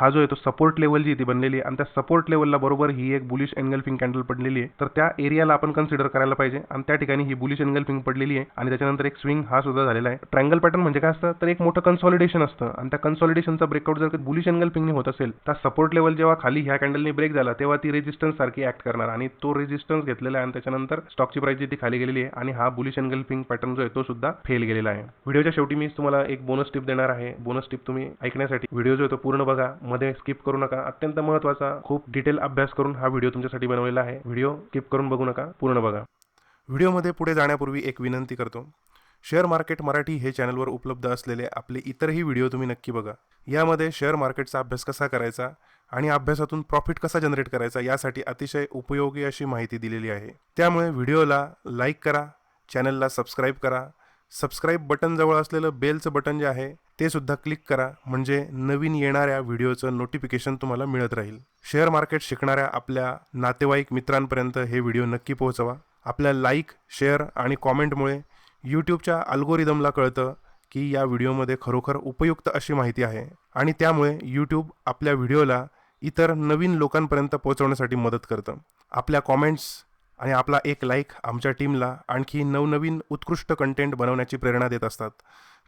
हा जो आहे तो सपोर्ट लेवल जी ती बनलेली आहे. आणि त्या सपोर्ट लेवलला बरोबर ही एक बुलिश एनगल्फिंग कॅन्डल पडलेली आहे. तर त्या एरियाला आपण कन्सिडर करायला पाहिजे. आणि त्या ठिकाणी ही बुलिश एनगल्फिंग पडलेली आहे. आणि त्याच्यानंतर एक स्विंग हा सुद्धा झालेला आहे. ट्रँगल पॅटर्न म्हणजे काय असतं? तर एक मोठं कन्सॉलिडेशन असतं. आणि त्या कन्सॉलिडेशनचा ब्रेकआउट जर बुलिश एनगल्फिंगने होत असेल तर सपोर्ट लेवल जेव्हा खाली ह्या कॅन्डलने ब्रेक झाला तेव्हा ती रेजिस्टन्स सारखी ऍक्ट करणार. आणि तो रेजिस्टन्स घेतलेला आहे आणि त्याच्यानंतर स्टॉकची प्राइस जी ती खाली गेलेली आहे. आणि हा बुलिश एनगल्फिंग पॅटर्न जो आहे तो सुद्धा फेल गेलेला आहे. व्हिडिओच्या शेवटी मी तुम्हाला एक बोनस टिप देणार आहे. बोनस टिप तुम्ही ऐकण्यासाठी. व्हिडिओ जो आहे तो पूर्ण बघा. मध्ये स्किप करू नका. अत्यंत महत्त्वाचा खूप डिटेल अभ्यास करून हा व्हिडिओ तुमच्यासाठी बनवलेला आहे. व्हिडिओ स्किप करून बघू नका. पूर्ण बघा. व्हिडिओमध्ये पुढे जाण्यापूर्वी एक विनंती करतो. शेअर मार्केट मराठी हे चॅनलवर उपलब्ध असलेले आपले इतरही व्हिडिओ तुम्ही नक्की बघा. यामध्ये शेअर मार्केटचा अभ्यास कसा करायचा आणि अभ्यासातून प्रॉफिट कसा जनरेट करायचा यासाठी अतिशय उपयोगी अशी माहिती दिलेली आहे. त्यामुळे व्हिडिओला लाईक करा चॅनलला सबस्क्राईब करा सबस्क्राईब बटन जवळ असलेलं बेलचं बटन जे आहे ते सुद्धा क्लिक करा. म्हणजे नवीन येणाऱ्या व्हिडिओचं नोटिफिकेशन तुम्हाला मिळत राहील. शेअर मार्केट शिकणाऱ्या आपल्या नातेवाईक मित्रांपर्यंत हे व्हिडिओ नक्की पोहोचवा. आपल्या लाईक शेअर आणि कॉमेंटमुळे यूट्यूबच्या अल्गोरिदमला कळतं की या व्हिडिओमध्ये खरोखर उपयुक्त अशी माहिती आहे. आणि त्यामुळे यूट्यूब आपल्या व्हिडिओला इतर नवीन लोकांपर्यंत पोहोचवण्यासाठी मदत करतं. आपल्या कॉमेंट्स आणि आपला एक लाईक आमच्या टीमला आणखी नवनवीन उत्कृष्ट कंटेंट बनवण्याची प्रेरणा देत असतात.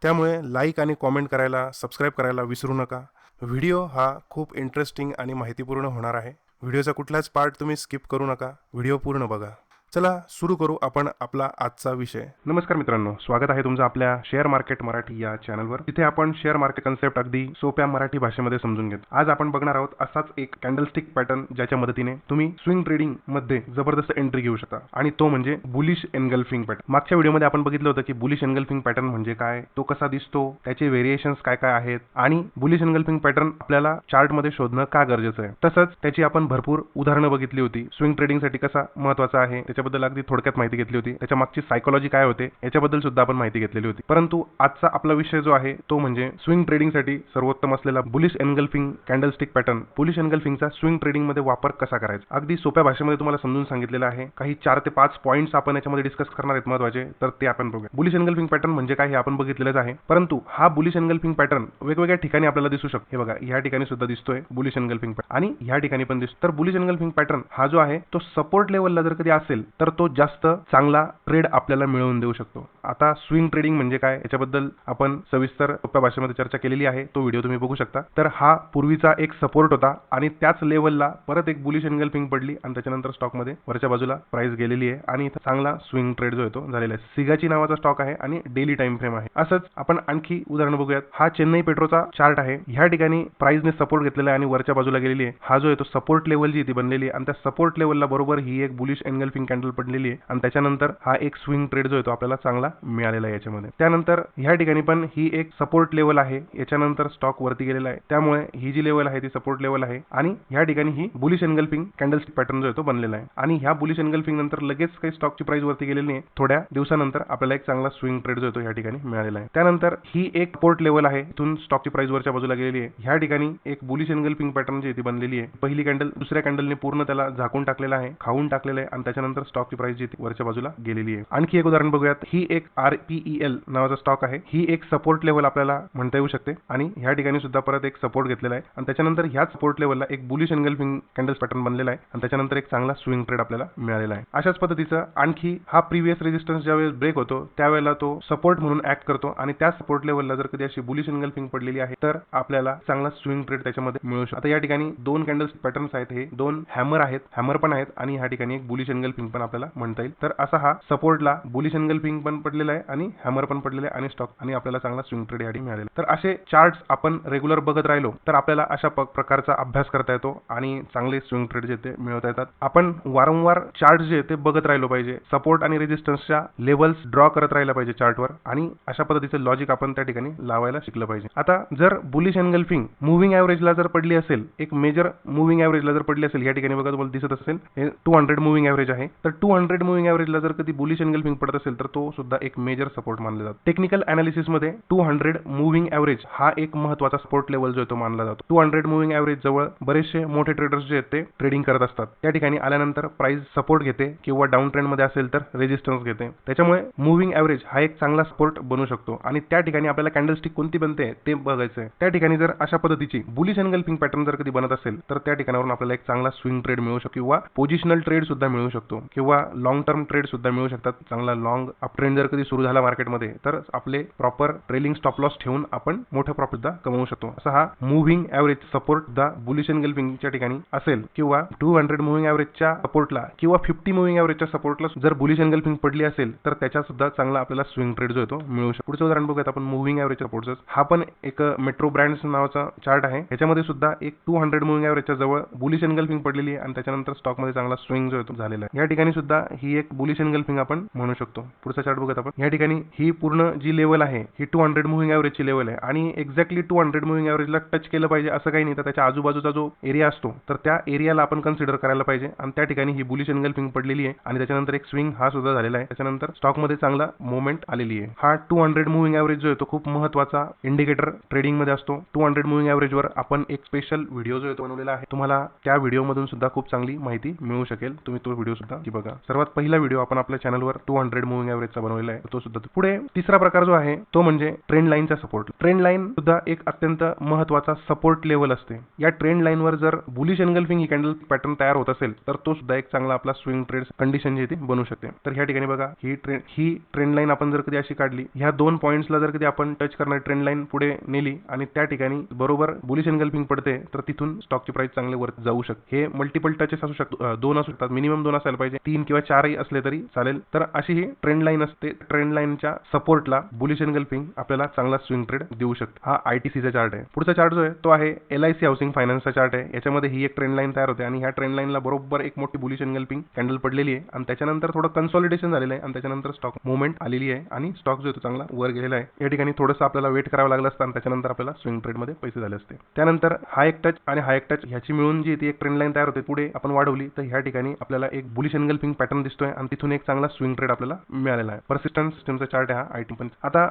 त्यामुळे लाईक आणि कॉमेंट करायला सबस्क्राईब करायला विसरू नका. व्हिडिओ हा खूप इंटरेस्टिंग आणि माहितीपूर्ण होणार आहे. व्हिडिओचा कुठलाच पार्ट तुम्ही स्किप करू नका. व्हिडिओ पूर्ण बघा. चला सुरू करू आपण आपला आजचा विषय. नमस्कार मित्रांनो स्वागत आहे तुमचं आपल्या शेअर मार्केट मराठी या चॅनलवर. तिथे आपण शेअर मार्केट कन्सेप्ट अगदी सोप्या मराठी भाषेमध्ये समजून घेत. आज आपण बघणार आहोत असाच एक कॅन्डलस्टिक पॅटर्न ज्याच्या मदतीने तुम्ही स्विंग ट्रेडिंगमध्ये जबरदस्त एंट्री घेऊ शकता. आणि तो म्हणजे बुलिश एनगल्फिंग पॅटर्न मागच्या व्हिडिओमध्ये आपण बघितलं होतं की बुलिश एनगल्फिंग पॅटर्न म्हणजे काय तो कसा दिसतो त्याचे व्हेरिएशन्स काय काय आहेत आणि बुलिश एनगल्फिंग पॅटर्न आपल्याला चार्टमध्ये शोधणं का गरजेचं आहे? तसंच त्याची आपण भरपूर उदाहरणं बघितली होती. स्विंग ट्रेडिंगसाठी कसा महत्त्वाचा आहे त्याच्या त्याच्याबद्दल अगदी थोडक्यात माहिती घेतली होती. त्याच्या मागची सायकोलॉजी काय होते याच्याबद्दल सुद्धा आपण माहिती घेतलेली होती. परंतु आजचा आपला विषय जो आहे तो म्हणजे स्विंग ट्रेडिंगसाठी सर्वोत्तम असलेला bullish engulfing candlestick pattern bullish एनगल्फिंगचा swing ट्रेडिंगमध्ये वापर कसा करायचा? अगदी सोप्या भाषेमध्ये तुम्हाला समजून सांगितलेलं आहे. काही चार ते पाच पॉईंट्स आपण याच्यामध्ये डिस्कस करणार आहेत महत्त्वाचे तर ते आपण बघूया. बुलिश एनगल्फिंग पॅटर्न म्हणजे काय हे आपण बघितलेलंच आहे. परंतु हा बुलिश एनगल्फिंग पॅटर्न वेगवेगळ्या ठिकाणी आपल्याला दिसू शकतो. हे बघा या ठिकाणी सुद्धा दिसतोय बुलिश एनगल्फिंग आणि या ठिकाणी पण दिसतो तर बुलिश एनगल्फिंग पॅटर्न हा जो आहे तो सपोर्ट लेवलला जर कधी असेल तर तो जास्त चांगला ट्रेड आपल्याला मिळवून देऊ शकतो. आता स्विंग ट्रेडिंग म्हणजे काय? याच्याबद्दल आपण सविस्तर सोप्या भाषेमध्ये चर्चा केलेली आहे. तो व्हिडिओ तुम्ही बघू शकता. तर हा पूर्वीचा एक सपोर्ट होता आणि त्याच लेवलला परत एक बुलिश एनगल्फिंग पडली आणि त्याच्यानंतर स्टॉकमध्ये वरच्या बाजूला प्राइस गेलेली आहे आणि इथं चांगला स्विंग ट्रेड जो येतो झालेला आहे. सिगाची नावाचा स्टॉक आहे आणि डेली टाइम फ्रेम आहे. असंच आपण आणखी उदाहरण बघूयात. हा चेन्नई पेट्रोचा चार्ट आहे. ह्या ठिकाणी प्राइसने सपोर्ट घेतलेला आहे आणि वरच्या बाजूला गेलेली आहे. हा जो आहे तो सपोर्ट लेवल जी ती बनलेली आहे आणि त्या सपोर्ट लेवलला बरोबर ही एक बुलिश एनगल्फिंग कॅन्डल पडलेली आहे. आणि त्याच्यानंतर हा एक स्विंग ट्रेड जो आहे तो आपल्याला चांगला मिळालेला आहे याच्यामध्ये. त्यानंतर ह्या ठिकाणी पण ही एक सपोर्ट लेवल आहे. याच्यानंतर स्टॉक वरती गेलेला आहे. त्यामुळे ही जी लेवल आहे ती सपोर्ट लेवल आहे. आणि ह्या ठिकाणी ही बुलिश एनगल्फिंग कॅन्डलस्टिक पॅटर्न जो आहे तो बनलेला आहे. आणि ह्या बुलिश एनगल्फिंग नंतर लगेच काही स्टॉकची प्राइस वरती गेलेली नाही. थोड्या दिवसानंतर आपल्याला एक चांगला स्विंग ट्रेड जो आहे तो ह्या ठिकाणी मिळालेला आहे. त्यानंतर ही एक सपोर्ट लेवल आहे. इथून स्टॉकची प्राइस वरच्या बाजूला गेलेली आहे. ह्या ठिकाणी एक बुलिश एनगल्फिंग पॅटर्न जी ती बनलेली आहे. पहिली कॅन्डल दुसऱ्या कॅन्डलने पूर्ण त्याला झाकून टाकलेला आहे. खाऊन टाकलेलं आहे. आणि त्याच्यानंतर स्टॉकची प्राइस जी वरच्या बाजूला गेलेली आहे. आणखी एक उदाहरण बघूयात. ही एक आर एल नावाचा स्टॉक आहे. ही एक सपोर्ट लेवल आपल्याला म्हणता येऊ शकते. आणि ह्या ठिकाणी सुद्धा परत एक सपोर्ट घेतलेला आहे. आणि त्याच्यानंतर ह्याच सपोर्ट लेवलला एक बुलिश एनगल्फिंग कॅन्डल्स पॅटर्न बनलेला आहे. आणि त्याच्यानंतर एक चांगला स्विंग ट्रेड आपल्याला मिळालेला आहे. अशाच पद्धतीचं आणखी हा प्रिव्हियस रेजिस्टन्स ज्यावेळेस ब्रेक होतो त्यावेळेला तो सपोर्ट म्हणून ऍक्ट करतो. आणि त्या सपोर्ट लेवलला जर कधी अशी बुलिश एनगल्फिंग पडलेली आहे तर आपल्याला चांगला स्विंग ट्रेड त्याच्यामध्ये मिळू शकतो. आता या ठिकाणी दोन कॅन्डल्स पॅटर्न्स आहेत हे. दोन हॅमर आहेत. हॅमर पण आहेत. आणि ह्या ठिकाणी एक बुलिश एनगल्फिंग पण आपल्याला म्हणता येईल. तर असा हा सपोर्टला बुलिश पिंग पण पडलेला आहे आणि हॅमर पण पडलेला आहे आणि स्टॉक आणि आपल्याला चांगला स्विंग ट्रेड याडी मिळालेला तर असे चार्ट्स आपण रेग्युलर बघत राहिलो तर आपल्याला अशा प- प्रकारचा अभ्यास करता येतो आणि चांगले स्विंग ट्रेड जे ते मिळवता येतात. आपण वारंवार चार्ट जे ते बघत राहिलो पाहिजे. सपोर्ट आणि रेजिस्टन्सच्या लेवल्स ड्रॉ करत राहिला पाहिजे चार्टवर आणि अशा पद्धतीचं लॉजिक आपण त्या ठिकाणी लावायला शिकलं पाहिजे. आता जर बुलिश एनगल्फिंग मुव्हिंग ॲव्हरेजला जर पडली असेल एक मेजर मुव्हिंग ॲव्हरेजला जर पडली असेल या ठिकाणी बघा तुम्हाला दिसत असेल हे टू हंड्रेड मुव्हिंग ॲव्हरेज आहे. तर टू हंड्रेड मुव्हिंग ॲव्हरेजला जर कधी बुलिश एनगल्फिंग पडत असेल तर तो सुद्धा एक मेजर सपोर्ट मानला जातो. टेक्निकल अनालिसिसमध्ये टू हंड्रेड मुव्हिंग ॲव्हरेज हा एक महत्त्वाचा सपोर्ट लेवल जो आहे तो मानला जातो. टू हंड्रेड मुव्हिंग ॲव्हरेज जवळ बरेचसे मोठे ट्रेडर्स जे आहेत ते ट्रेडिंग करत असतात. त्या ठिकाणी आल्यानंतर प्राइस सपोर्ट घेते किंवा डाऊन ट्रेंडमध्ये असेल तर रेजिस्टन्स घेते. त्याच्यामुळे मुव्हिंग ॲव्हरेज हा एक चांगला सपोर्ट बनू शकतो. आणि त्या ठिकाणी आपल्याला कॅन्डलस्टिक कोणती बनते ते बघायचं आहे त्या ठिकाणी जर अशा पद्धतीची बुलिश एनगल्फिंग पॅटर्न जर कधी बनत असेल तर त्या ठिकाणावरून आपल्याला एक चांगला स्विंग ट्रेड मिळू शकतो किंवा पोझिशनल ट्रेड सुद्धा मिळू शकतो. किंवा लॉंग टर्म ट्रेड सुद्धा मिळू शकतात. चांगला लॉंग अप ट्रेंड जर कधी सुरू झाला मार्केटमध्ये तर आपले प्रॉपर ट्रेलिंग स्टॉप लॉस ठेवून आपण मोठं प्रॉफिट सुद्धा कमवू शकतो. असा हा मुव्हिंग ॲव्हरेज सपोर्ट सुद्धा बुलिश एनगल्फिंगच्या ठिकाणी असेल. किंवा टू हंड्रेड मुव्हिंग ॲव्हरेजच्या सपोर्टला किंवा फिफ्टी मुव्हिंग ॲव्हरेजच्या सपोर्टला जर बुलिश एनगल्फिंग पडली असेल तर त्याच्या सुद्धा चांगला आपल्याला स्विंग ट्रेड जो येतो मिळू शकतो. पुढचं उदाहरण बघूयात आपण मुव्हिंग ॲव्हरेज सपोर्ट हा पण एक मेट्रो ब्रँड्स नावाचा चार्ट आहे. याच्यामध्ये सुद्धा एक टू हंड्रेड मुव्हिंग ॲव्हरेजच्या जवळ बुलिश एनगल्फिंग पडलेली आहे आणि त्याच्यानंतर स्टॉकमध्ये चांगला स्विंग जो आहे तो झालेला आहे. या ठिकाणी सुद्धा ही एक बुलिश एनगल्फिंग आपण म्हणू शकतो. पुढचा चार्ट बघत आपण. या ठिकाणी ही पूर्ण जी लेवल आहे ही टू हंड्रेड मुव्हिंग ॲव्हरेजची लेवल आहे आणि एक्झॅक्टली टू हंड्रेड मुव्हिंग ॲव्हरेजला टच केलं पाहिजे असं काही नाही. तर त्याच्या आजूबाजूचा जो एरिया असतो तर त्या एरियाला आपण कन्सिडर करायला पाहिजे आणि त्या ठिकाणी ही बुलिश एनगल्फिंग पडलेली आहे आणि त्याच्यानंतर एक स्विंग हा सुद्धा झालेला आहे. त्याच्यानंतर स्टॉकमध्ये चांगला मुवमेंट आलेली आहे. हा टू हंड्रेड मुव्हिंग ॲव्हरेज जो आहे तो खूप महत्त्वाचा इंडिकेटर ट्रेडिंगमध्ये असतो. टू हंड्रेड मुव्हिंग ॲव्हरेजवर आपण एक स्पेशल व्हिडिओ जो आहे तो बनवलेला आहे. तुम्हाला त्या व्हिडिओमधून सुद्धा खूप चांगली माहिती मिळू शकेल. तुम्ही तो व्हिडिओ सुद्धा बघा. सर्वात पहिला व्हिडिओ आपण आपल्या चॅनलवर टू हंड्रेड मुव्हिंग ॲव्हरेजचा बनवलेला आहे. तो सुद्धा पुढे तिसरा प्रकार जो आहे तो म्हणजे ट्रेंड लाईनचा सपोर्ट ट्रेंड लाईन सुद्धा एक अत्यंत महत्त्वाचा सपोर्ट लेवल असते. या ट्रेंड लाईनवर जर बुलिश एनगल्फिंग ही कॅन्डल पॅटर्न तयार होत असेल तर तो सुद्धा एक चांगला आपला स्विंग ट्रेड कंडिशन जी ती बनू शकते. तर ह्या ठिकाणी बघा ही ट्रेंड ही ट्रेंड लाईन आपण जर कधी अशी काढली ह्या दोन पॉईंट्सला जर कधी आपण टच करणार ट्रेंड लाईन पुढे नेली आणि त्या ठिकाणी बरोबर बुलिश एनगल्फिंग पडते तर तिथून स्टॉकची प्राइस चांगले वर जाऊ शकते. हे मल्टिपल टचेस असू शकतो दोन असू शकतात मिनिमम दोन असायला पाहिजे. तीन किंवा चारही असले तरी चालेल. तर अशी ही ट्रेंड लाईन असते. ट्रेंड लाईनच्या सपोर्टला बुलिश एनगल्फिंग आपल्याला चांगला स्विंग ट्रेड देऊ शकते. हा आय टी सीचा चार्ट आहे. पुढचा चार्ट जो आहे तो आहे एल आय सी हाऊसिंग फायनान्सचा चार्ट आहे. याच्यामध्ये ही एक ट्रेंड लाईन तयार होते आणि ह्या ट्रेंड लाईनला बरोबर एक मोठी बुलिश एनगल्फिंग कॅन्डल पडलेली आहे. आणि त्याच्यानंतर थोडं कन्सॉलिडेशन झालेलं आहे आणि त्याच्यानंतर स्टॉक मुवमेंट आलेली आहे आणि स्टॉक जो आहे तो चांगला वर गेलेला आहे. या ठिकाणी थोडंसं आपल्याला वेट करावं लागलं असतं आणि त्याच्यानंतर आपल्याला स्विंग ट्रेडमध्ये पैसे झाले असते. त्यानंतर हा एक टच आणि हाय एक टच ह्याची मिळून जी ती एक ट्रेंड लाईन तयार होते पुढे आपण वाढवली तर ह्या ठिकाणी आपल्याला एक बुलिश एनगल्फिंग पॅटर्न दिसतोय आणि तिथून एक चांगला स्विंग ट्रेड आपल्याला मिळालेला आहे. परसिस्टन्स सिस्टमचा चार्ट आहे हा आय टी पण. आता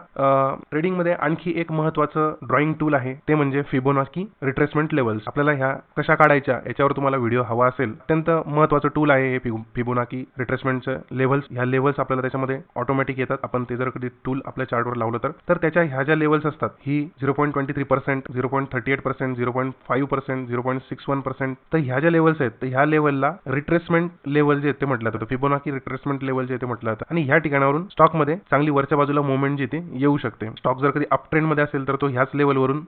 ट्रेडिंगमध्ये आणखी एक महत्वाचं ड्रॉइंग टूल आहे ते म्हणजे फिबोनाकी रिट्रेसमेंट लेवल्स आपल्याला ह्या कशा काढायच्या याच्यावर तुम्हाला व्हिडिओ हवा असेल. अत्यंत महत्वाचं टूल आहे हे फिबोनाकी रिट्रेसमेंटचं लेवल्स ह्या लेवल्स आपल्याला त्याच्यामध्ये ऑटोमॅटिक येतात. आपण ते जर कधी टूल आपल्या चार्टवर लावलं तर. तर त्याच्या ह्या ज्या लेवल्स असतात ही zero point twenty three percent zero point thirty eight percent zero point five percent zero point six one percent तर ह्या ज्या लेवल्स आहेत तर ह्या लेवलला रिट्रेसमेंट लेवल जे ते म्हटलं जातं. फिबोनाकी रिट्रेसमेंट लेवल जे ते म्हटलं जातं. आणि ह्या ठिकाणावरून स्टॉकमध्ये चांगली वरच्या बाजूला मुवमेंट जी ते येऊ शकते. स्टॉक जर कधी अप ट्रेंडमध्ये असेल तर तो ह्याच लेवलवरून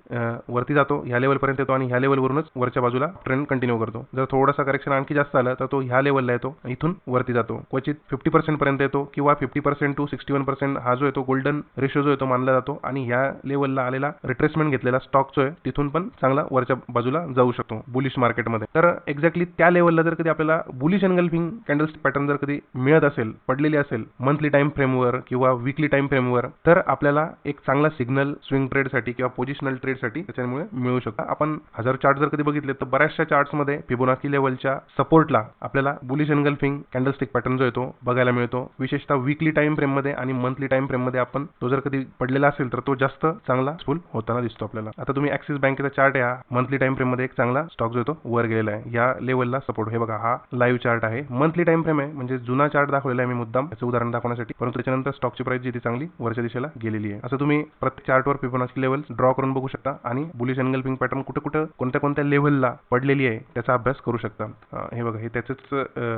वरती जातो ह्या लेवलपर्यंत येतो आणि ह्या लेवलवरूनच वरच्या बाजूला ट्रेंड कंटिन्यू करतो. जर थोडासा करेक्शन आणखी जास्त आलं तर तो ह्या लेवलला येतो इथून वरती जातो. क्वचित फिफ्टी पर्सेंट पर्यंत येतो किंवा fifty percent to sixty one percent हा जो येतो गोल्डन रेशो जो येतो मानला जातो आणि ह्या लेवलला आलेला रिट्रेसमेंट घेतलेला स्टॉक जो आहे तिथून पण चांगला वरच्या बाजूला जाऊ शकतो बुलिश मार्केटमध्ये तर एक्झॅक्टली त्या लेवलला जर कधी आपल्याला बुलिश एनगल्फिंग रिड्युस्ड पॅटर्न जर कधी मिळत असेल पडलेली असेल मंथली टाइम फ्रेमवर किंवा वीकली टाइम फ्रेमवर तर आपल्याला एक चांगला सिग्नल स्विंग ट्रेडसाठी किंवा पोझिशनल ट्रेडसाठी त्याच्यामुळे मिळू शकतो. आपण हजार चार्ट जर कधी बघितले तर बऱ्याचशा चार्ट्समध्ये फिबोनाकी लेवलच्या सपोर्टला आपल्याला बुलिश एनगल्फिंग कॅन्डलस्टिक पॅटर्न जो येतो बघायला मिळतो. विशेषतः वीकली टाइम फ्रेममध्ये आणि मंथली टाइम फ्रेममध्ये आपण तो जर कधी पडलेला असेल तर तो जास्त चांगला फुल होताना दिसतो आपल्याला. आता तुम्ही ऍक्सिस बँकेचा चार्ट या मंथली टाइम फ्रेममध्ये एक चांगला स्टॉक जो येतो वर गेलेला आहे. या लेवलला सपोर्ट हे बघा हा लाईव्ह चार्ट आहे. मंथली टाइम फ्रेम आहे. म्हणजे जुना चार्ट दाखवलेला आहे मी मुद्दाम. याचं उदाहरण दाखवण्यासाठी. परंतु त्याच्यानंतर स्टॉकची प्राइस जी ती चांगली वरच्या दिशेला गेलेली आहे. असं तुम्ही प्रत्येक चार्टवर फिबोनाची लेवल ड्रॉ करून बघू शकता आणि बुलिश पिंक पॅटर्न कुठे कुठे कोणत्या कोणत्या लेवलला पडलेली आहे त्याचा अभ्यास करू शकता. हे बघा हे त्याचंच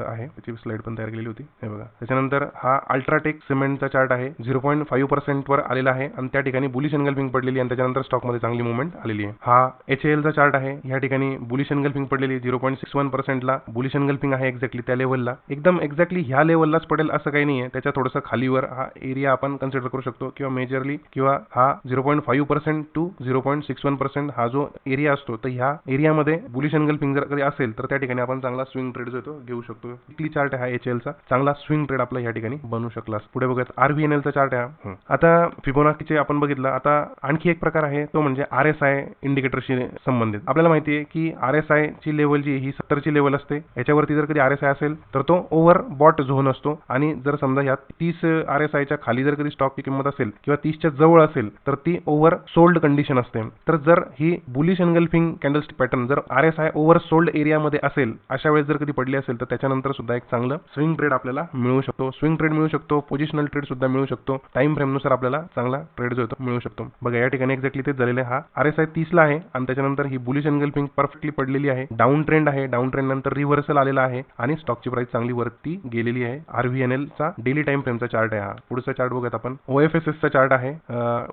आहे. त्याची स्लाइड पण तयार केलेली होती. हे बघा. त्याच्यानंतर हा अल्ट्राटेक सिमेंटचा चार्ट आहे. झिरो पॉईंट फाईव्ह पर्सेंटवर आलेला आहे आणि त्या ठिकाणी बुलिश पिंक पडलेली आणि त्याच्यानंतर स्टॉकमध्ये चांगली मुवमेंट आलेली आहे. हा एच एलचा चार्ट आहे. या ठिकाणी बुलिश एनगल्फिंग पडलेली झिरो पॉईंट सिक्स वन पर्सेंटला बुलिश एनगल्फिंग आहे एक्झॅक्टली त्या लेवलला एकदम एक्झॅक्टली ह्या लेवललाच पडेल असं काही नाही आहे त्याच्या थोडंसं खालीवर हा एरिया आपण कन्सिडर करू शकतो किंवा मेजरली किंवा हा zero point five percent to zero point six one percent हा जो एरिया असतो तर ह्या एरियामध्ये बुलिश एनगल्फिंग जर कधी असेल तर त्या ठिकाणी आपण चांगला स्विंग ट्रेड जो तो घेऊ शकतो. इकली चार्ट हा एच एलचा चांगला स्विंग ट्रेड आपला या ठिकाणी बनू शकला. पुढे बघूयात आर व्ही एन एलचा चार्ट आहे आता फिबोनाकीचे आपण बघितलं. आता आणखी एक प्रकार आहे तो म्हणजे आर एस आय इंडिकेटरशी संबंधित. आपल्याला माहिती आहे की आर एस आय ची लेवल जी ही सत्तरची लेवल असते. याच्यावरती जर कधी आर एस आय असेल तर तो तो ओव्हर बॉट झोन असतो. आणि जर समजा ह्या तीस आर एस आयच्या खाली जर कधी स्टॉकची किंमत असेल किंवा तीसच्या जवळ असेल तर ती ओव्हर सोल्ड कंडिशन असते. तर जर ही बुलिश एनगल्फिंग कॅन्डलस्टिक पॅटर्न जर R S I over sold एरियामध्ये असेल अशा वेळेस जर कधी पडली असेल तर त्याच्यानंतर सुद्धा एक चांगलं स्विंग ट्रेड आपल्याला मिळू शकतो. स्विंग ट्रेड मिळू शकतो पोझिशनल ट्रेड सुद्धा मिळू शकतो. टाइम फ्रेमनुसार आपल्याला चांगला ट्रेड जो होतो मिळू शकतो. बघा या ठिकाणी एक्झॅक्टली तेच झालेलं आहे. हा आर एस आय तीसला आहे आणि त्याच्यानंतर ही बुलिश एनगल्फिंग परफेक्टली पडलेली आहे. डाऊन ट्रेंड आहे. डाऊन ट्रेंड नंतर रिव्हर्सल आलेला आहे आणि स्टॉकची प्राइस चांगली वरती गेलेली आहे. आर व्ही चा डेली टाइम फ्रेमचा चार्ट आहे हा. पुढचा चार्ट बघत आपण. ओ एफ एस एस चा चार्ट आहे.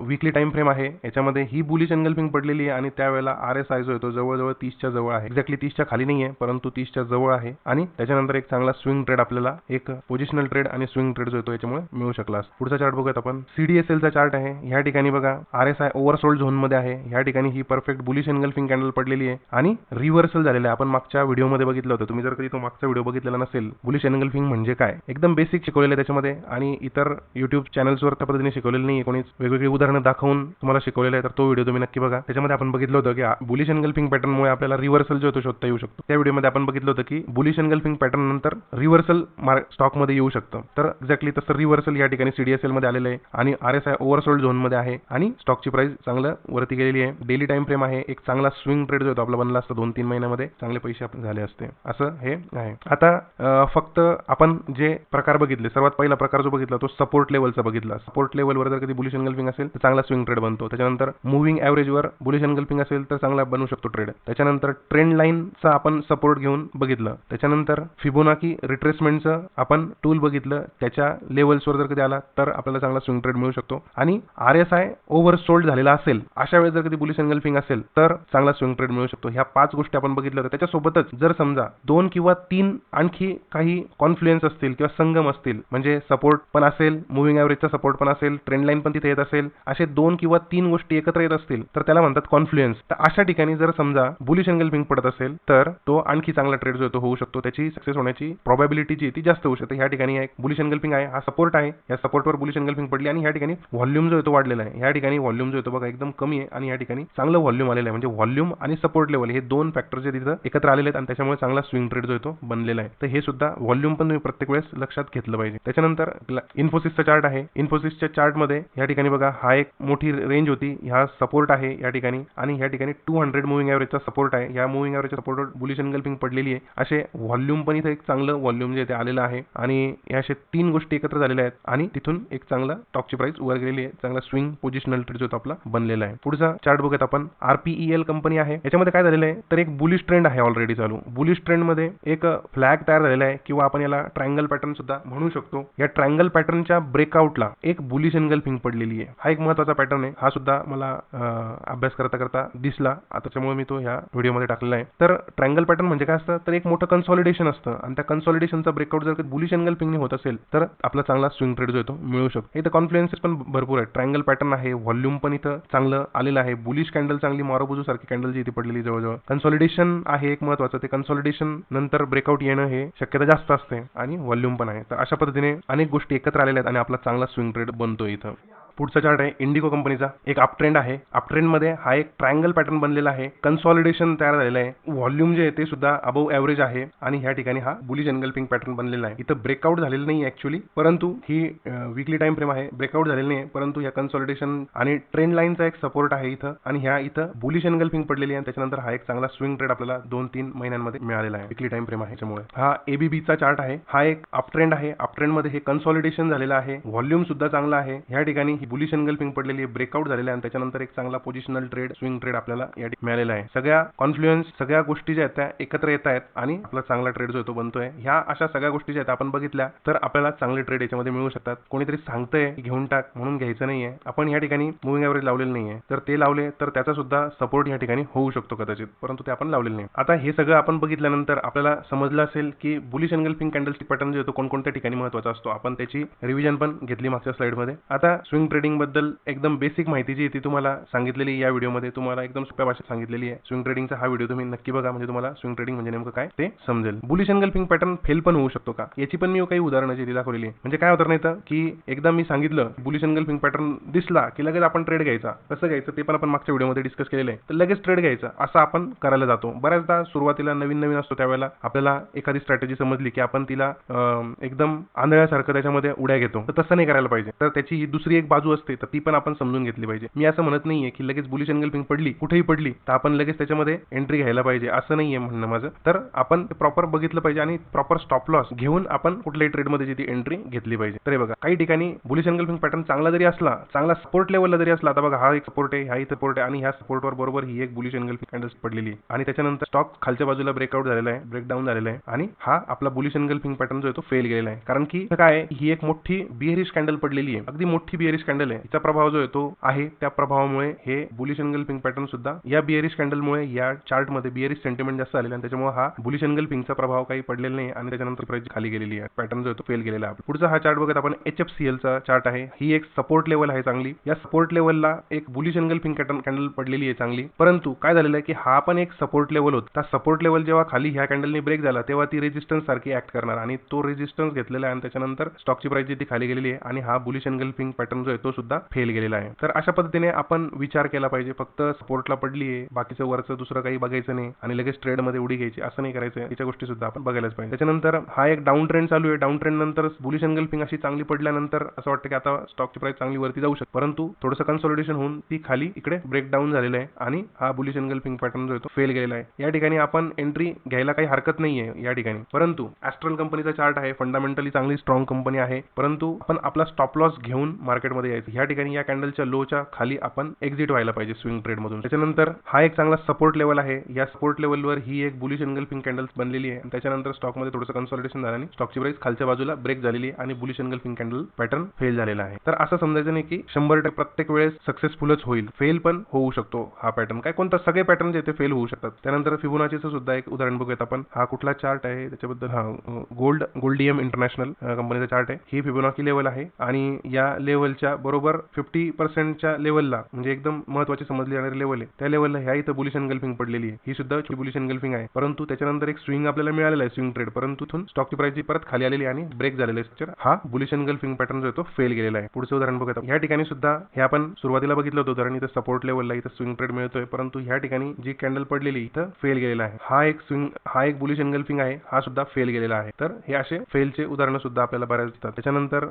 विकली टाइम फ्रेम आहे. याच्यामध्ये ही बुलिश एनगल्फिंग पडलेली आहे आणि त्यावेळेला आर एस आय जो येतो जवळजवळ तीसच्या जवळ आहे. एक्झॅक्टली तीसच्या खाली नाही आहे परंतु तीसच्या जवळ आहे. आणि त्याच्यानंतर एक चांगला स्विंग ट्रेड आपल्याला एक पोझिशनल ट्रेड आणि स्विंग ट्रेड जो येतो याच्यामुळे मिळू शकला. पुढचा चार्ट बघूयात आपण. सीडीएसएल चा चार्ट आहे. ह्या ठिकाणी बघा. आर एस आय ओव्हरसोल्ड झोनमध्ये आहे. ह्या ठिकाणी ही परफेक्ट बुलिश एनगल्फिंग कॅन्डल पडलेली आहे. आणि रिव्हर्सल झालेलं आहे. आपण मागच्या व्हिडिओमध्ये बघितलं होतं. तुम्ही जर कधी तो मागचा व्हिडिओ बघितलेला नसेल बुलिश एनगल्फिंग म्हणजे काय? एकदम बेसिक शिकवलेलं आहे त्याच्यामध्ये. आणि इतर युट्यूब चॅनल्सवर त्या पद्धतीने शिकवलेलं नाही कोणीच वेगवेगळी उदाहरणं दाखवून तुम्हाला शिकवलेलं आहे तर तो व्हिडिओ तुम्ही नक्की बघा. त्याच्यामध्ये आपण बघितलं होतं की बुलिश एनगल्फिंग पॅटर्नमुळे आपल्याला रिव्हर्सल जो तो शोधता येऊ शकतो. त्या व्हिडिओमध्ये आपण बघितलं होतं की बुलिश एनगल्फिंग पॅटर्न नंतर रिव्हर्सल मार्क स्टॉकमध्ये येऊ शकतं. तर एक्झॅक्टली तसं रिव्हर्सल या ठिकाणी सीडीएसएलमध्ये आलेलं आहे आणि आर एस आय ओव्हरसोल्ड झोनमध्ये आहे आणि स्टॉकची प्राइस चांगलं वरती गेलेली आहे. डेली टाइम फ्रेम आहे. एक चांगला स्विंग ट्रेड जो होतो आपला बनला असतो दोन तीन महिन्यामध्ये. चांगले पैसे आपण झाले असते. असं हे आहे. आता फक्त आपण जे प्रकार बघितले सर्वात पहिला प्रकार जो बघितला तो सपोर्ट लेवलचा बघितला. सपोर्ट लेवलवर जर कधी बुलिश एनगल्फिंग असेल तर चांगला स्विंग ट्रेड बनतो. त्याच्यानंतर मुव्हिंग ॲव्हरेजवर बुलिश एनगल्फिंग असेल तर चांगला बनू शकतो ट्रेड त्याच्यानंतर ट्रेंड लाईनचा आपण सपोर्ट घेऊन बघितलं. त्याच्यानंतर फिबोनाकी रिट्रेसमेंटचं आपण टूल बघितलं. त्याच्या लेवल्सवर जर कधी आला तर आपल्याला चांगला स्विंग ट्रेड मिळू शकतो. आणि R S I over sold झालेला असेल अशा वेळेस जर कधी बुलिश एनगल्फिंग असेल तर चांगला स्विंग ट्रेड मिळू शकतो. ह्या पाच गोष्टी आपण बघितल्या होत्या. त्याच्यासोबतच जर समजा दोन किंवा तीन आणखी काही कॉन्फ्लुएन्स असतील किंवा संगम असतील म्हणजे सपोर्ट पण असेल मुव्हिंग ॲव्हरेजचा सपोर्ट पण असेल ट्रेंड लाईन पण तिथे येत असेल असे दोन किंवा तीन गोष्टी एकत्र येत असतील तर त्याला म्हणतात कॉन्फ्लुएन्स तर अशा ठिकाणी जर समजा बुलिश एनगल्फिंग पडत असेल तर तो आणखी चांगला ट्रेड जो तो होऊ शकतो. त्याची सक्सेस होण्याची प्रॉबॅबिलिटी जी आहे ती जास्त होऊ शकते. ह्या ठिकाणी एक बुलिश एनगल्फिंग आहे हा सपोर्ट आहे. या सपोर्टवर बुलिश एनगल्फिंग पडली आणि ह्या ठिकाणी व्हॉल्यूम जो येतो वाढलेला आहे. ह्या ठिकाणी व्हॉल्यूम जो येतो बघा एकदम कमी आहे आणि या ठिकाणी चांगलं व्हॉल्यूम आलेलं आहे. म्हणजे व्हॉल्यूम आणि सपोर्ट लेवल हे दोन फॅक्टर जे तिथं एकत्र आलेले आहेत आणि त्याच्यामुळे चांगला स्विंग ट्रेड जो येतो बनलेला आहे. तर हे सुद्धा व्हॉल्यूम पण तुम्ही प्रत्येक वेळेस लक्षात घेतलं पाहिजे. त्याच्यानंतर इन्फोसिसचा चार्ट आहे. इन्फोसिसच्या चार्टमध्ये या ठिकाणी बघा हा एक मोठी रेंज होती. ह्या सपोर्ट आहे या ठिकाणी आणि या ठिकाणी टू हंड्रेड मुव्हिंग ॲव्हरेजचा सपोर्ट आहे. या मुव्हिंग ॲव्हरेजच्या सपोर्टवर बुलिश एनगल्पिंग पडलेली आहे. असे व्हॉल्यूम पण इथे एक चांगलं व्हॉल्यूम जे ते आलेलं आहे आणि या अशा तीन गोष्टी एकत्र झालेल्या आहेत आणि तिथून एक चांगला स्टॉकची प्राइस वर गेलेली आहे. चांगला स्विंग पोझिशनल ट्रेड जो आपला बनलेला आहे. पुढचा चार्ट बघत आपण. आरपीईएल कंपनी आहे. याच्यामध्ये काय झालेलं आहे? तर एक बुलिश ट्रेंड आहे ऑलरेडी चालू. बुलिश ट्रेंडमध्ये एक फ्लॅग तयार झालेला आहे. किंवा आपण याला ट्रायंगल पॅटर्न सुद्धा म्हणू शकतो. या ट्रायंगल पॅटर्नच्या ब्रेकआउटला एक बुलिश एनगल्फिंग पडलेली आहे. हा एक महत्त्वाचा पॅटर्न आहे. हा सुद्धा मला अभ्यास करता करता दिसला. आता त्याच्यामुळे मी तो ह्या व्हिडिओमध्ये टाकलेला आहे. तर ट्रायंगल पॅटर्न म्हणजे काय असतं? तर एक मोठं कन्सॉलिडेशन असतं. आणि त्या कन्सॉलिडेशनचा ब्रेकआउट जर बुलिश एनगल्फिंगने होत असेल तर आपला चांगला स्विंग ट्रेड जो येतो मिळू शकतो. इथं कॉन्फ्लुएन्सेस पण भरपूर आहे ट्रायंगल पॅटर्न आहे. व्हॉल्यूम पण इथं चांगलं आलेलं आहे. बुलिश कॅन्डल चांगली मारोबुजू सारखी कॅन्डल जी इथे पडलेली जवळजवळ. कन्सॉलिडेशन आहे एक महत्वाचं. ते कन्सॉलिडेशन नंतर ब्रेकआउट येणं हे शक्यता जास्त असते आणि व्हॉल्यूम पण आहे. तर अशा पद्धतीने अनेक गोष्टी एकत्र आलेल्या आहेत आणि आपला चांगला स्विंग ट्रेड बनतो इथं. पुढचा चार्ट आहे इंडिगो कंपनीचा एक अप ट्रेंड आहे. अप ट्रेंडमध्ये हा एक ट्रायंगल पॅटर्न बनलेला आहे. कन्सॉलिडेशन तयार झालेलं आहे. व्हॉल्यूम जे आहे ते सुद्धा अबव एव्हरेज आहे. आणि ह्या ठिकाणी हा बुलिश एनगल्पिंग पॅटर्न बनलेला आहे. इथं ब्रेकआउट झालेलं नाही ऍक्च्युली परंतु ही वीकली टाइम फ्रेम आहे. ब्रेकआउट झालेली नाही परंतु या कन्सॉलिडेशन आणि ट्रेंड लाईनचा एक सपोर्ट आहे इथं. आणि ह्या इथं बुलिश एनगल्फिंग पडलेली आहे. त्याच्यानंतर हा एक चांगला स्विंग ट्रेड आपल्याला दोन तीन महिन्यांमध्ये मिळालेला आहे. वीकली टाइम फ्रेम आहे त्याच्यामुळे. हा एबीबीचा चार्ट आहे. हा एक अप ट्रेंड आहे. अप ट्रेंडमध्ये हे कन्सॉलिडेशन झालेलं आहे. व्हॉल्यूम सुद्धा चांगला आहे. ह्या ठिकाणी ही बुलिश एनगल्फिंग पडलेली आहे ब्रेकआउट झालेला आहे आणि त्याच्यानंतर एक चांगला पोझिशनल ट्रेड स्विंग ट्रेड आपल्याला या ठिकाणी मिळालेला आहे. सगळ्या कॉन्फ्लुएन्स सगळ्या गोष्टी ज्या आहेत त्या एकत्र येत आहेत आणि आपला चांगला ट्रेड जो आहे तो बनतोय. ह्या अशा सगळ्या गोष्टी ज्या आहेत आपण बघितल्या तर आपल्याला चांगले ट्रेड याच्यामध्ये मिळू शकतात. कोणीतरी सांगतंय घेऊन टाक म्हणून घ्यायचं नाहीये. आपण या ठिकाणी मुव्हिंग ॲव्हरेज लावलेलं नाहीये. तर ते लावले तर त्याचा सुद्धा सपोर्ट या ठिकाणी होऊ शकतो कदाचित परंतु ते आपण लावलेलं नाही. आता हे सगळं आपण बघितल्यानंतर आपल्याला समजलं असेल की बुलिश एनगल्फिंग कॅन्डलस्टिक पॅटर्न जो आहे तो कोणकोणत्या ठिकाणी महत्त्वाचा असतो? आपण त्याची रिव्हिजन पण घेतली मागच्या स्लाइडमध्ये आता स्विंग ट्रेडिंगबद्दल एकदम बेसिक माहिती जी ती तुम्हाला सांगितलेली या व्हिडिओमध्ये तुम्हाला एकदम सोप्या भाषेत सांगितलेली आहे. स्विंग ट्रेडिंगचा हा व्हिडिओ तुम्ही नक्की बघा म्हणजे तुम्हाला स्विंग ट्रेडिंग म्हणजे नेमकं काय ते समजेल. बुलिश एनगल्फिंग पॅटर्न फेल पण होऊ शकतो का? याची पण मी काही उदाहरणं जी दाखवलेली आहे. म्हणजे काय होतं नाही तर की एकदा मी सांगितलं बुलिश एनगल्फिंग पॅटर्न दिसला की लगेच आपण ट्रेड घ्यायचा. कसं घ्यायचं ते पण आपण मागच्या व्हिडिओमध्ये डिस्कस केलेलं आहे. तर लगेच ट्रेड घ्यायचा. असं आपण करायला जातो. बऱ्याचदा सुरुवातीला नवीन नवीन असतो त्यावेळेला आपल्याला एखादी स्ट्रॅटेजी समजली की आपण तिला एकदम आंधळ्यासारखं त्याच्यामध्ये उड्या घेतो. तर तसं नाही करायला पाहिजे. तर त्याची ही दुसरी एक बाजू असते तर ती पण आपण समजून घेतली पाहिजे. मी असं म्हणत नाहीये की लगेच बुलिश एनगल्पिंग पडली कुठेही पडली तर आपण लगेच त्याच्यामध्ये एंट्री घ्यायला पाहिजे. असं नाहीये म्हणणं माझं. तर आपण प्रॉपर बघितलं पाहिजे आणि प्रॉपर स्टॉप लॉस घेऊन आपण कुठल्याही ट्रेडमध्ये जी ती एंट्री घेतली पाहिजे. तर बघा काही ठिकाणी बुलिश एनगल्पिंग पॅटर्न चांगला जरी असला चांगला सपोर्ट लेवलला जरी असला आता बघा हा एक सपोर्ट आहे हा इथे सपोर्ट आहे आणि ह्या सपोर्टवर बरोबर ही एक बुलिश एनगल्पिंग कॅन्डल्स पडलेली आहे. आणि त्याच्यानंतर स्टॉक खालच्या बाजूला ब्रेकआउट झालेला आहे ब्रेकडाऊन झालेला आहे आणि हा आपला बुलिश एनगल्पिंग पॅटर्न जो आहे तो फेल गेलेला आहे. कारण की काय ही एक मोठी बिअरिश कॅन्डल पडलेली आहे. अगदी मोठी बिअरिश कॅन्डल आहे. तिचा प्रभाव जो आहे तो आहे त्या प्रभावामुळे हे बुलिश एनगल्फिंग पॅटर्न सुद्धा या बिअरिश कॅन्डलमुळे या चार्टमध्ये बिअरिश सेंटिमेंट जास्त आलेला आणि त्याच्यामुळे हा बुलिश एनगल्फिंगचा प्रभाव काही पडलेला नाही आणि त्याच्यानंतर प्राइस खाली गेलेली आहे. पॅटर्न जो आहे तो फेल गेलेला आहे. पुढचा हा चार्ट बघत आपण एच एफ सी एलचा चार्ट आहे. ही एक सपोर्ट लेवल आहे चांगली. या सपोर्ट लेवलला एक बुलिश एनगल्फिंग कॅन्डल पडलेली आहे चांगली. परंतु काय झालेलं आहे की हा पण एक सपोर्ट लेवल होता. त्या सपोर्ट लेवल जेव्हा खाली ह्या कॅन्डलने ब्रेक झाला तेव्हा ती रेजिस्टन्स सारखी ऍक्ट करणार. आणि तो रेजिस्टन्स घेतलेला आहे आणि त्याच्यानंतर स्टॉकची प्राइस जी ती खाली गेलेली आहे आणि हा बुलिश एनगल्फिंग पॅटर्न जो आहे तो सुद्धा फेल गेलेला आहे. तर अशा पद्धतीने आपण विचार केला पाहिजे. फक्त सपोर्टला पडली आहे बाकीचं वरचं दुसरं काही बघायचं नाही आणि लगेच ट्रेडमध्ये उडी घ्यायची असं नाही करायचं. याच्या गोष्टी सुद्धा आपण बघायलाच पाहिजे. त्याच्यानंतर हा एक डाऊन ट्रेंड चालू आहे. डाऊन ट्रेंड नंतर बुलिश एनगल्फिंग अशी चांगली पडल्यानंतर असं वाटतं की आता स्टॉकची प्राइस चांगली वरती जाऊ शकते. परंतु थोडंसं कन्सॉलिडेशन होऊन ती खाली इकडे ब्रेक डाऊन झालेलं आहे आणि हा बुलिश एनगल्फिंग पॅटर्न जो आहे तो फेल गेलेला आहे. या ठिकाणी आपण एंट्री घ्यायला काही हरकत नाहीये या ठिकाणी. परंतु ॲस्ट्रल कंपनीचा चार्ट आहे. फंडामेंटली चांगली स्ट्रॉंग कंपनी आहे. परंतु आपण आपला स्टॉप लॉस घेऊन मार्केटमध्ये यायचं या ठिकाणी या कॅन्डलच्या लोच्या खाली आपण एक्झिट व्हायला पाहिजे स्विंग ट्रेड मधून. त्याच्यानंतर हा एक चांगला सपोर्ट लेवल आहे. या सपोर्ट लेवलवर ही एक बुलिश एनगल्फिंग कॅन्डल्स बनलेली आहे. आणि त्याच्यानंतर स्टॉकमध्ये थोडंसं कन्सॉलिडेशन झालं आणि स्टॉकची प्राइस खालच्या बाजूला ब्रेक झालेली आहे आणि bullish engulfing candle pattern fail झालेला आहे. तर असं समजायचं नाही की शंभर टक्के प्रत्येक वेळेस सक्सेसफुलच होईल. फेल पण होऊ शकतो हा पॅटर्न काय कोणता सगळे पॅटर्न जे ते फेल होऊ शकतात. त्यानंतर फिबोनाचीचं सुद्धा एक उदाहरण बघूयात आपण. हा कुठला चार्ट आहे? त्याच्याबद्दल हा गोल्ड गोल्डियम इंटरनॅशनल कंपनीचा चार्ट आहे. ही फिबोनाची लेवल आहे. आणि या लेवलच्या बरोबर फिफ्टी पर्सेंटच्या लेवलला म्हणजे एकदम महत्वाची समजली जाणारी लेवल आहे. त्या लेवलला ह्या इथं बुलिश एनगल्फिंग पडलेली आहे. ही सुद्धा बुलिश एनगल्फिंग आहे. परंतु त्याच्यानंतर एक स्विंग आपल्याला मिळालेला आहे स्विंग ट्रेड परंतु इथून स्टॉकची प्राइस जी परत खाली आलेली आहे आणि ब्रेक झालेला आहे हा बुलिश एनगल्फिंग पॅटर्न जो आहे तो फेल गेलेला आहे. पुढचं उदाहरण बघत या ठिकाणी सुद्धा हे आपण सुरुवातीला बघितलं होतं उदाहरण इथं सपोर्ट लेवलला इथं स्विंग ट्रेड मिळतोय. परंतु ह्या ठिकाणी जी कॅन्डल पडलेली इथं फेल गेलेला आहे. हा एक स्विंग हा एक बुलिश एनगल्फिंग आहे हा सुद्धा फेल गेलेला आहे. तर हे असे फेलचे उदाहरणं सुद्धा आपल्याला बऱ्याच दिसतात. त्याच्यानंतर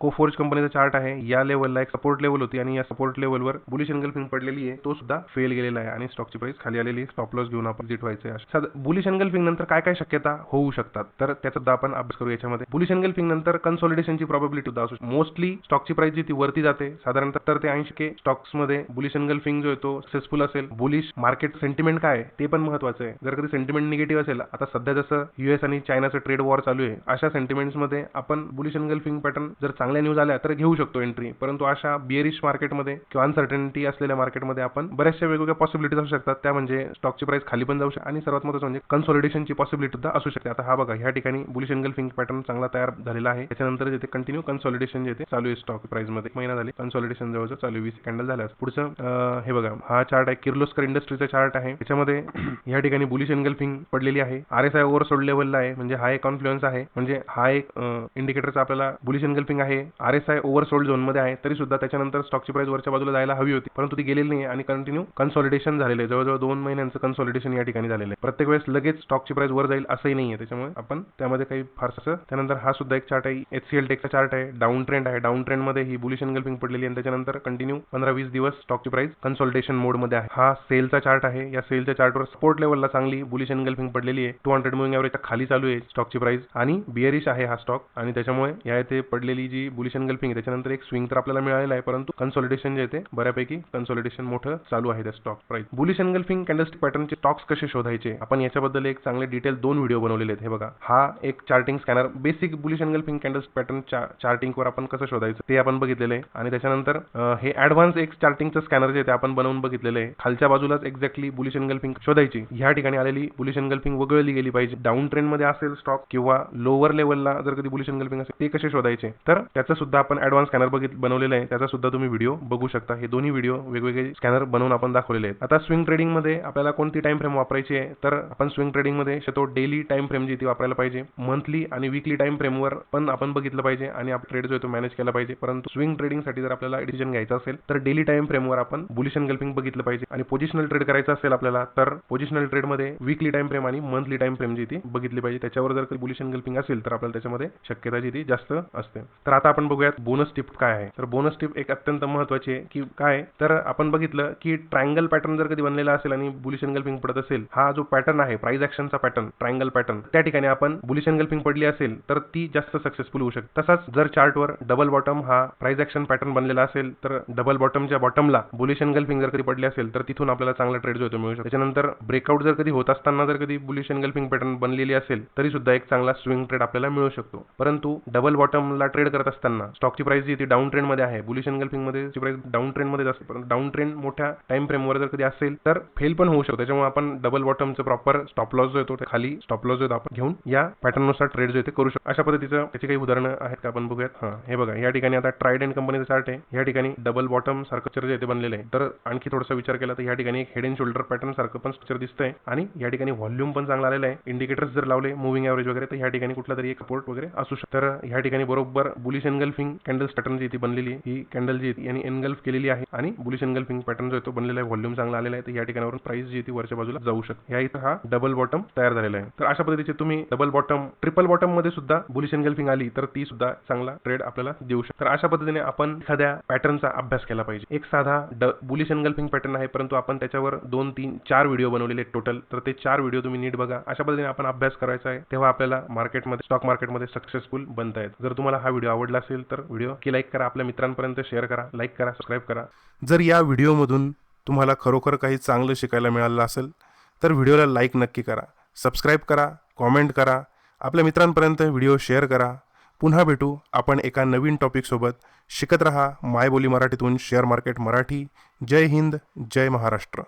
कोफोर्ज कंपनीचा चार्ट आहे. या लेवलला एक सपोर्ट लेवल होती आणि या सपोर्ट लेवलवर बुलिश एनगल्फिंग पडलेली आहे तो सुद्धा फेल गेलेला आहे आणि स्टॉकची प्राइस खाली आलेली स्टॉप लॉस घेऊन आपण एक्झिट व्हायचं बुलिश फिंग नंतर काय काय शक्यता होऊ शकतात? तर त्याचा सुद्धा आपण अभ्यास करू याच्यामध्ये. बुलिश फिंग नंतर कन्सॉलिडेशनची प्रॉबिलिटी सुद्धा असू मोस्टली स्टॉकची प्राइस जी ती वरती जाते. साधारणतः तर ते ऐंशी के स्टॉक्समध्ये बुलिश एनगल्फिंग जो आहे तो सक्सेसफुल असेल. बुलिश मार्केट सेंटिमेंट काय ते पण महत्वाचं आहे. जर कधी सेंटिमेंट निगेटिव्ह असेल आता सध्या जसं युएस आणि चायनाचं ट्रेड वॉर चालू आहे अशा सेंटिमेंट्समध्ये आपण बुलिश फिंग पॅटर्न जर चांगल्या न्यूज आल्या तर घेऊ शकतो एंट्री परंतु अशा बिअरिश मार्केटमध्ये किंवा अनसर्टनिटी असलेल्या मार्केटमध्ये आपण बऱ्याचशा वेगवेगळ्या पॉसिबिलिटीज असू शकतात. त्या म्हणजे स्टॉकची प्राइस खाली पण जाऊ शकते आणि सर्वात महत्वाचं म्हणजे कन्सॉलिडेशनची पॉसिबिलिटी सुद्धा असू शकते. आता हा बघा ह्या ठिकाणी बुलिश फिंग पॅटर्न चांगला तयार झालेला आहे. त्याच्यानंतर जिथे कंटिन्यू कन्सॉलिडेशन जे चालू आहे स्टॉक प्राइसमध्ये. महिना झाले कन्सॉलिडेशन जवळजवळ चालू वीस कॅन्डल झाल्यास पुढचं हे बघा हा चार्ट आहे. किर्लोस्कर इंडस्ट्रीचा चार्ट आहे. त्याच्यामध्ये या ठिकाणी बुलिश एनगल्फिंग पडलेली आहे. आर एस आय लेवलला आहे. म्हणजे हा एक कॉन्फ्लुएन्स आहे. म्हणजे हा एक इंडिकेटरचा आपल्याला बुलिश एनगल्फिंग आहे. R S I oversold zone मध्ये आहे तरी सुद्धा त्याच्यानंतर स्टॉकची प्राइस वरच्या बाजूला जायला हवी होती. परंतु ती गेलेली नाही आणि कंटिन्यू कन्सॉलिडेशन झालेलं आहे. जवळजवळ दोन महिन्यांचं कन्सॉलिडेशन या ठिकाणी झालेलं आहे. प्रत्येक वेळेस लगेच स्टॉकची प्राइस वर जाईल असंही नाहीये. त्याच्यामुळे आपण त्यामध्ये काही फारसं त्यानंतर हा सुद्धा एक चार्ट आहे. एच सी एल टेकचा चार्ट आहे. डाऊन ट्रेंड आहे. डाऊन ट्रेंडमध्ये ही बुलिश एनगल्फिंग पडलेली आहे आणि त्याच्यानंतर कंटिन्यू पंधरा वीस दिवस स्टॉकची प्राइस कन्सॉलिडेशन मोडमध्ये आहे. हा सेलचा चार्ट आहे. या सेलच्या चार्टवर सपोर्ट लेवलला चांगली बुलिश एनगल्फिंग पडलेली आहे. टू हंड्रेड मुव्हिंग ॲव्हरेजच्या खाली चालू आहे स्टॉकची प्राइस आणि बिअरिश आहे हा स्टॉक आणि त्याच्यामुळे या इथे पडलेली जी बुलिश एनगल्फिंग आहे त्याच्यानंतर एक स्विंग तर आपल्याला मिळालेला आहे परंतु कन्सॉलिडेशन जे ते बऱ्यापैकी कन्सॉलिडेशन मोठं चालू आहे त्या stock price bullish engulfing candlestick पॅटर्नचे stocks कसे शोधायचे? आपण याच्याबद्दल एक चांगले डिटेल दोन व्हिडिओ बनवलेले आहेत हे बघा. हा एक charting scanner basic bullish engulfing candlestick pattern चार्टिंगवर आपण कसं शोधायचं ते आपण बघितलेलं आहे. आणि त्याच्यानंतर हे ऍडव्हान्स एक चार्टिंगचं स्कॅनर जे आहे ते आपण बनवून बघितलेलं आहे. खालच्या बाजूलाच एक्झॅक्टली बुलिश एनगल्फिंग शोधायची. ह्या ठिकाणी आलेली बुलिश एनगल्फिंग वगळली गेली पाहिजे. डाऊन ट्रेंडमध्ये असेल स्टॉक किंवा लोअर लेवलला जर कधी बुलिश एनगल्फिंग असेल ते कसे शोधायचे? तर त्याचं सुद्धा आपण ऍडव्हान्स स्कॅनर बघित बनवलेला आहे. त्याचा सुद्धा तुम्ही व्हिडिओ बघू शकता. हे दोन्ही व्हिडिओ वेगवेगळे स्कॅनर बनवून आपण दाखवलेले आहेत. आता स्विंग ट्रेडिंगमध्ये आपल्याला कोणती टाइम फ्रेम वापरायची आहे? तर आपण स्विंग ट्रेडिंगमध्ये शतो डेली टाइम फ्रेम जी ती वापरायला पाहिजे. मंथली आणि वीकली टाइम फ्रेमवर पण आपण बघितलं पाहिजे आणि आपला ट्रेड जो आहे तो मॅनेज केला पाहिजे. परंतु स्विंग ट्रेडिंगसाठी जर आपल्याला डिसिजन घ्यायचा असेल तर डेली टाइम फ्रेमवर आपण बुलिशन गल्पिंग बघितलं पाहिजे. आणि पोझिशनल ट्रेड करायचं असेल आपल्याला तर पोझिशनल ट्रेडमध्ये वीकली टाइम फ्रेम आणि मंथली टाइम फ्रेम जी ती बघितली पाहिजे. त्याच्यावर जर बुलिशन गल्पिंग असेल तर आपल्याला त्याच्यामध्ये शक्यता जी ती जास्त असते. तर आता आपण बघूयात बोनस टिप काय आहे. तर बोनस टिप एक अत्यंत महत्वाची आहे की काय? तर आपण बघितलं की ट्रायंगल पॅटर्न जर कधी बनलेला असेल आणि बुलिश एनगल्फिंग पडत असेल हा जो पॅटर्न आहे प्राइस ऍक्शनचा पॅटर्न ट्रायंगल पॅटर्न त्या ठिकाणी आपण बुलिश एनगल्फिंग पडली असेल तर ती जास्त सक्सेसफुल होऊ शकते. तसाच जर चार्टवर डबल बॉटम हा प्राइस ऍक्शन पॅटर्न बनलेला असेल तर डबल बॉटमच्या बॉटमला बुलिश एनगल्फिंग जर कधी पडली असेल तर तिथून आपल्याला चांगला ट्रेड जो मिळू शकतो. त्याच्यानंतर ब्रेकआउट जर कधी होत असताना जर कधी बुलिश एनगल्फिंग पॅटर्न बनलेली असेल तरी सुद्धा एक चांगला स्विंग ट्रेड आपल्याला मिळू शकतो. परंतु डबल बॉटमला ट्रेड करत असताना स्टॉकची प्राइस जी ती डाऊन ट्रेंडमध्ये आहे. बुलिश एनगल्फिंगमध्ये प्राइस डाऊन ट्रेंडमध्ये जास्त. डाऊन ट्रेंड मोठ्या टाइम फ्रेमवर जर कधी असेल तर फेल पण होऊ शकतो. त्याच्यामुळे आपण डबल बॉटमचं प्रॉपर स्टॉप लॉस जो येतो ते खाली स्टॉप लॉस जो येतो आपण घेऊन या पॅटर्ननुसार ट्रेड जो येते करू शकतो. अशा पद्धतीचं त्याची काही उदाहरणं आहेत का आपण बघूयात? हां हे बघा. या ठिकाणी आता ट्रायडंट कंपनीचा चार्ट आहे. या ठिकाणी डबल बॉटम सारखं स्ट्रक्चर जे बनलेलं आहे. तर आणखी थोडासा विचार केला तर या ठिकाणी एक हेड अँड शोल्डर पॅटर्न सारखं पण स्ट्रक्चर दिसतंय. आणि या ठिकाणी व्हॉल्यूम पण चांगला आलेला आहे. इंडिकेटर्स जर लावले मुव्हिंग एव्हरेज वगैरे तर या ठिकाणी कुठला तरी एक सपोर्ट वगैरे असू शकतो. तर या ठिकाणी बरोबर बुलिश एनगल्फिंग कॅन्डल्स पॅटर्न जी ती बनलेली ही कॅन्डल जी यांनी एनगल्फ केलेली आहे आणि बुलिश एनगल्फिंग पॅटर्न जो आहे तो बनलेला आहे. व्हॉल्यूम चांगला आलेला आहे. तर या ठिकाणावरून प्राइस जी ती वरच्या बाजूला जाऊ शकते. या इथं हा डबल बॉटम तयार झालेला आहे. तर अशा पद्धतीचे तुम्ही डबल बॉटम ट्रिपल बॉटममध्ये सुद्धा बुलिश एनगल्फिंग आली तर ती सुद्धा चांगला ट्रेड आपल्याला देऊ शकतो. तर अशा पद्धतीने आपण एखाद्या पॅटर्नचा अभ्यास केला पाहिजे. एक साधा बुलिश एनगल्फिंग पॅटर्न आहे. परंतु आपण त्याच्यावर दोन तीन चार व्हिडिओ बनवलेले आहेत टोटल तर ते चार व्हिडिओ तुम्ही नीट बघा. अशा पद्धतीने आपण अभ्यास करायचा आहे. तेव्हा आपल्याला मार्केटमध्ये स्टॉक मार्केटमध्ये सक्सेसफुल बनता येत. जर तुम्हाला हा व्हिडिओ आवडला असेल तर व्हिडिओ की लाईक करा आपल्या मित्रांपर्यंत शेअर करा लाईक करा सबस्क्राईब करा. जर या व्हिडिओमधून तुम्हाला खरोखर काही चांगलं शिकायला मिळालं असेल तर व्हिडिओला लाईक नक्की करा. सबस्क्राईब करा कॉमेंट करा आपल्या मित्रांपर्यंत व्हिडिओ शेअर करा. पुन्हा भेटू आपण एका नवीन टॉपिकसोबत शिकत रहा मायबोली मराठीतून शेअर मार्केट मराठी. जय हिंद जय महाराष्ट्र.